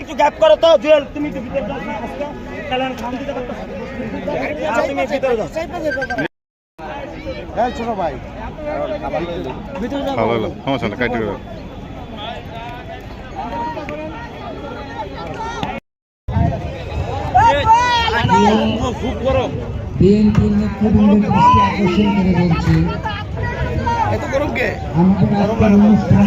একটু গ্যাপ করো তো জুয়েল তুমি একটু ভিতরে যাও তাহলে আমি খাম দিতে পারতাম তুমি ভিতরে যাও। এই ছোট ভাই। ভালো হলো সমস্যা না কাইটে গেল খুব নেতৃবৃন্দের দৃষ্টি আকর্ষণ করে বলছি এত গরম কে? আমাদের আজকের অনুষ্ঠান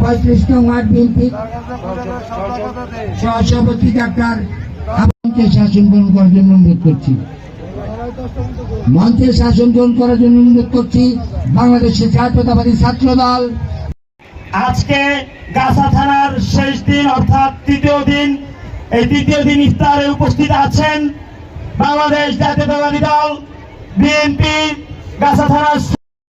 পঁয়ত্রিশ নং বিএনপি সহসভাপতি ডাক্তার মঞ্চে শাসন গ্রহণ করার জন্য অনুরোধ করছি। মঞ্চে শাসন গ্রহণ করার জন্য অনুরোধ করছি, বাংলাদেশের জাতীয়তাবাদী ছাত্র দল আজকে গাছা থানার শেষ দিন, অর্থাৎ তৃতীয় দিন, এই তৃতীয় দিন ইফতারে উপস্থিত আছেন বাংলাদেশ জাতীয়তাবাদী দল, বিএনপি, গাছা থানার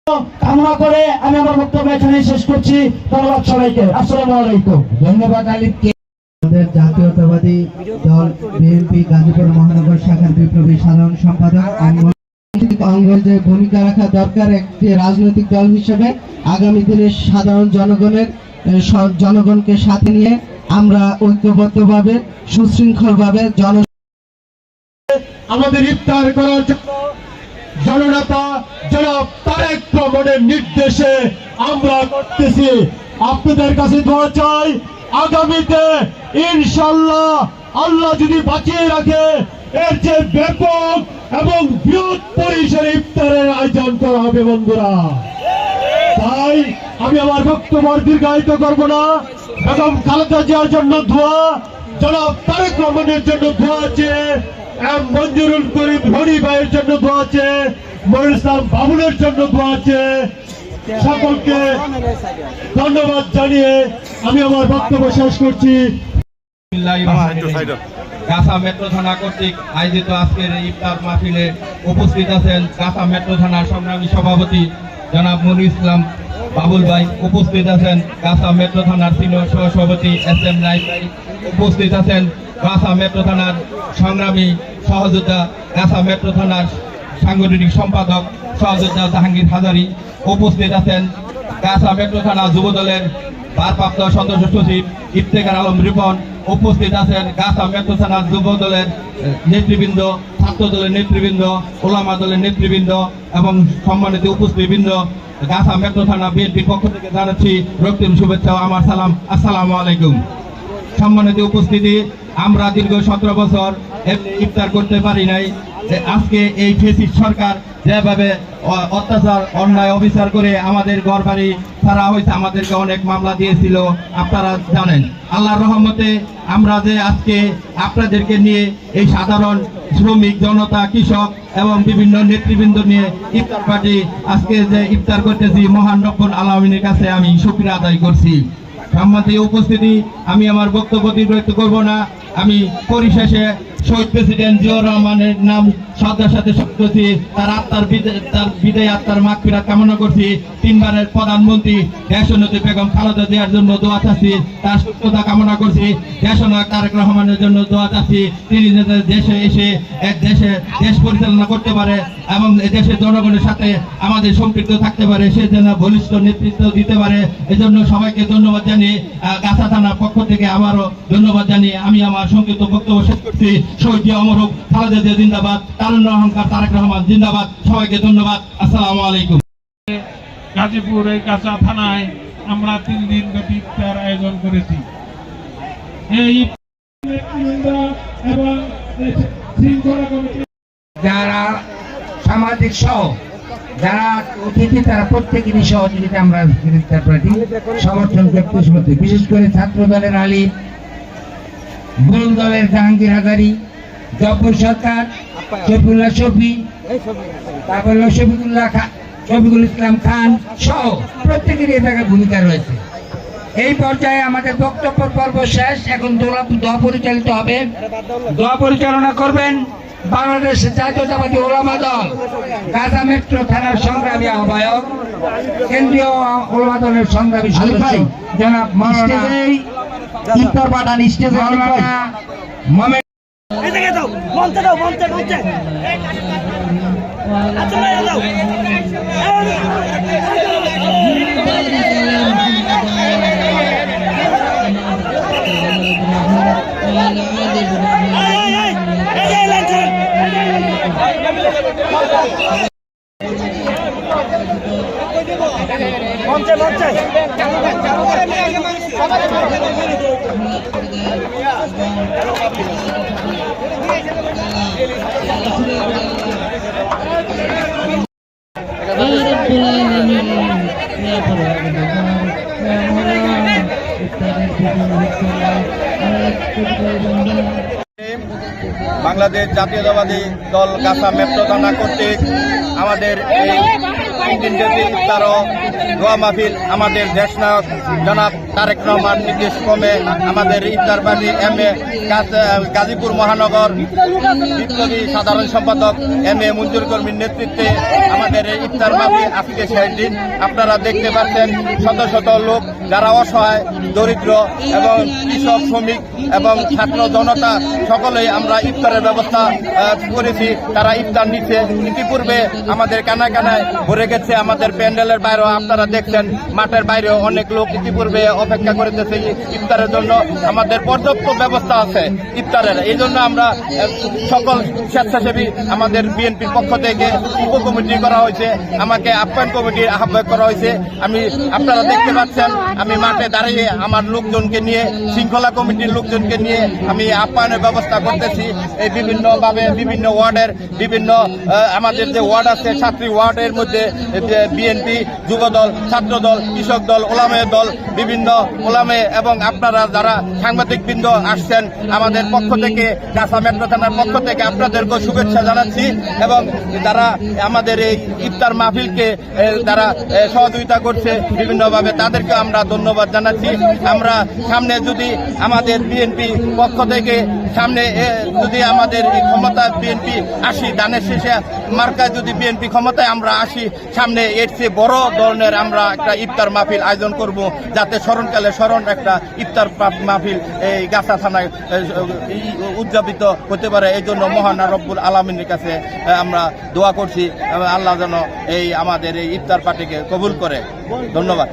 কামনা করে আমি আমার বক্তব্য এখানে শেষ করছি। ধন্যবাদ সবাইকে। আসসালামু আলাইকুম। ধন্যবাদ আলিফকে। আমাদের জাতীয়তাবাদী দল বিএনপি গাজীপুর মহানগর শাখার বিপ্লবী সাধারণ সম্পাদক ভূমিকা রাখা দরকার একটি রাজনৈতিক দল হিসেবে। আগামী দিনে সাধারণ জনগণের জনগণকে সাথে নিয়ে আমরা ঐক্যবদ্ধভাবে সুশৃঙ্খলভাবে জন আমাদের ইফতার করার জন্য জননেতা জনাব তারেক রহমানের নির্দেশে আমরা করতেছি। আপনাদের কাছে দোয়া চাই, আগামীতে ইনশাল্লাহ আল্লাহ যদি বাঁচিয়ে রাখে, এর যে ব্যাপক এবং বৃহৎ পরিসরে ইফতারের আয়োজন করা হবে বন্ধুরা। তাই আমি আমার বক্তব্য দীর্ঘায়িত করব না। বেগম খালেদা জিয়ার জন্য ধোয়া জনাব তারেক রহমানের জন্য ধোয়া আছে এম মঞ্জুরুল করিম ধনী ভাইয়ের জন্য আছে ইসলাম বাবুলের জন্য সকলকে ধন্যবাদ জানিয়ে আমি আমার বক্তব্য শেষ করছি। মেট্রো থানা কর্তৃক আজকের উপস্থিত আছেন গাছা মেট্রো থানার সংগ্রামী সভাপতি জনাব মনির ইসলাম বাবুল ভাই। উপস্থিত আছেন গাছা মেট্রো থানার সিনিয়র সহসভাপতি এস এম ভাই। উপস্থিত আছেন গাছা মেট্রো থানার সংগ্রামী সহযোদ্ধা গাছা মেট্রো থানার সাংগঠনিক সম্পাদক সহযোদ্ধা জাহাঙ্গীর হাজারি উপস্থিত আছেন। গাছা মেট্রো থানা যুব দলের ভারপ্রাপ্ত সদস্য সচিব ইফতেখার আলম রিপন উপস্থিত আছেন। গাছা মেট্রো থানার যুব দলের নেতৃবৃন্দ, ছাত্র দলের নেতৃবৃন্দ, ওলামা দলের নেতৃবৃন্দ এবং সম্মানিত উপস্থিতবৃন্দ। গাছা মেট্রো থানা বিএনপির পক্ষ থেকে জানাচ্ছি রক্তিম শুভেচ্ছা আমার সালাম। আসসালামু আলাইকুম। সম্মানিত উপস্থিতি আমরা দীর্ঘ সতেরো বছর ইফতার করতে পারি নাই আজকে এই ফেসিস সরকার যেভাবে অত্যাচার, অন্যায়, অবিচার করে আমাদের ঘর বাড়ি ছাড়া হয়েছে আমাদেরকে অনেক মামলা দিয়েছিল, আপনারা জানেন। আল্লাহর রহমতে আমরা যে আজকে আপনাদেরকে নিয়ে এই সাধারণ শ্রমিক, জনতা, কৃষক এবং বিভিন্ন নেতৃবৃন্দ নিয়ে ইফতার পার্টি আজকে যে ইফতার করতেছি, মহান রব্বুল আলমিনের কাছে আমি শুক্রিয়া আদায় করছি। সম্মতি উপস্থিতি আমি আমার বক্তব্য দীর্ঘায়িত করব না। আমি পরিশেষে শহীদ প্রেসিডেন্ট জিয়াউর রহমানের নাম শ্রদ্ধার সাথে করছি তার আত্মার তার বিদায় আত্মার মাগ কামনা করছি। তিনবারের প্রধানমন্ত্রী দেশনতি বেগম খালেদা জিয়ার জন্য দোয়া চাচ্ছি। তার সুস্থতা কামনা করছি। দেশনায়ক তারেক রহমানের জন্য দোয়া চাচ্ছি। তিনি যাতে দেশে এসে এক দেশে দেশ পরিচালনা করতে পারে এবং দেশের জনগণের সাথে আমাদের সম্পৃক্ত থাকতে পারে। সে যেন বলিষ্ঠ নেতৃত্ব দিতে পারে। এজন্য সবাইকে ধন্যবাদ জানিয়ে গাছা থানার পক্ষ থেকে আবারও ধন্যবাদ জানিয়ে আমি আমার সংক্ষিপ্ত বক্তব্য শেষ করছি। শহীদ জিয়া অমর হোক খালেদা জিয়া জিন্দাবাদ তারুণ্য অহংকার তারেক রহমান জিন্দাবাদ। সবাইকে ধন্যবাদ। আসসালামু আলাইকুম। গাজীপুর এই কাঁচা থানায় আমরা তিন দিন ব্যাপী ইফতার আয়োজন করেছি। এই এবং যারা সামাজিক সহ যারা অতিথি তারা প্রত্যেকেরই সহযোগিতা আমরা সমর্থন করতে বিশেষ করে ছাত্র দলের আলী বুল দলের জাহাঙ্গীর হাজারি জব্বর সরকার শফিউল্লাহ শফি তারপর শফিকুল্লাহ খান শফিকুল ইসলাম খান সহ প্রত্যেকেরই এ জায়গায় ভূমিকা রয়েছে। এই পর্যায়ে আমাদের বক্তব্য পর্ব শেষ। এখন দোয়া দোয়া পরিচালিত হবে। দোয়া পরিচালনা করবেন বাংলাদেশ জাতীয়তাবাদী ওলামা দল গাজা মেট্রো থানার সংগ্রামী আহ্বায়ক কেন্দ্রীয় ওলামা দলের সংগ্রামী সদস্য জনাব মাওলানা ইফতার পাঠান স্টেজে মোহাম্মদ এদিকে দাও আচ্ছা লাইন মঞ্চে মঞ্চে বাংলাদেশ জাতীয়তাবাদী দল গাছা মেট্রো থানা কর্তৃক আমাদের এই দোয়া আমাদের জনাব তারেক রহমান নির্দেশ আমাদের ইফতার পার্টি এম এ গাজীপুর মহানগর সাধারণ সম্পাদক এম এ মঞ্জুর কর্মীর নেতৃত্বে আমাদের এই ইফতার মাহফিল আজকে শেষ দিন। আপনারা দেখতে পাচ্ছেন শত শত লোক যারা অসহায়, দরিদ্র এবং কৃষক, শ্রমিক এবং ছাত্র জনতা সকলেই আমরা ইফতারের ব্যবস্থা করেছি। তারা ইফতার নিচ্ছে। ইতিপূর্বে আমাদের কানায় কানায় ভরে গেছে আমাদের প্যান্ডেলের বাইরেও। আপনারা দেখছেন, মাঠের বাইরেও অনেক লোক ইতিপূর্বে অপেক্ষা করেছে ইফতারের জন্য। আমাদের পর্যাপ্ত ব্যবস্থা আছে ইফতারের। এই জন্য আমরা সকল স্বেচ্ছাসেবী আমাদের বিএনপির পক্ষ থেকে উপ কমিটি করা হয়েছে। আমাকে আপ্যায়ন কমিটির আহ্বায়ক করা হয়েছে। আমি, আপনারা দেখতে পাচ্ছেন, আমি মাঠে দাঁড়িয়ে আমার লোকজনকে নিয়ে, শৃঙ্খলা কমিটির লোকজনকে নিয়ে আমি আপ্যায়নের ব্যবস্থা করতেছি। এই বিভিন্নভাবে বিভিন্ন ওয়ার্ডের, বিভিন্ন আমাদের যে ওয়ার্ড আছে, সাতটি ওয়ার্ডের মধ্যে বিএনপি যুবদল, ছাত্রদল, কৃষক দল ওলামে দল, বিভিন্ন ওলামে এবং আপনারা যারা সাংবাদিক বৃন্দ আসছেন আমাদের পক্ষ থেকে গাছা মেট্রো থানার পক্ষ থেকে আপনাদেরকে শুভেচ্ছা জানাচ্ছি এবং যারা আমাদের এই ইফতার মাহফিলকে তারা সহযোগিতা করছে বিভিন্নভাবে তাদেরকে আমরা ধন্যবাদ জানাচ্ছি। আমরা সামনে যদি আমাদের বিএনপি পক্ষ থেকে সামনে যদি আমাদের ক্ষমতা বিএনপি আসি, দানের শেষে মার্কায় যদি বিএনপি ক্ষমতায় আমরা আসি সামনে এর চেয়ে বড় ধরনের আমরা একটা ইফতার মাহফিল আয়োজন করব, যাতে স্মরণকালে স্মরণ একটা ইফতার মাহফিল এই গাছা থানায় উদযাপিত হতে পারে। এই জন্য মহান রব্বুল আলমিনের কাছে আমরা দোয়া করছি। আল্লাহ যেন এই আমাদের এই ইফতার পার্টিকে কবুল করে। ধন্যবাদ।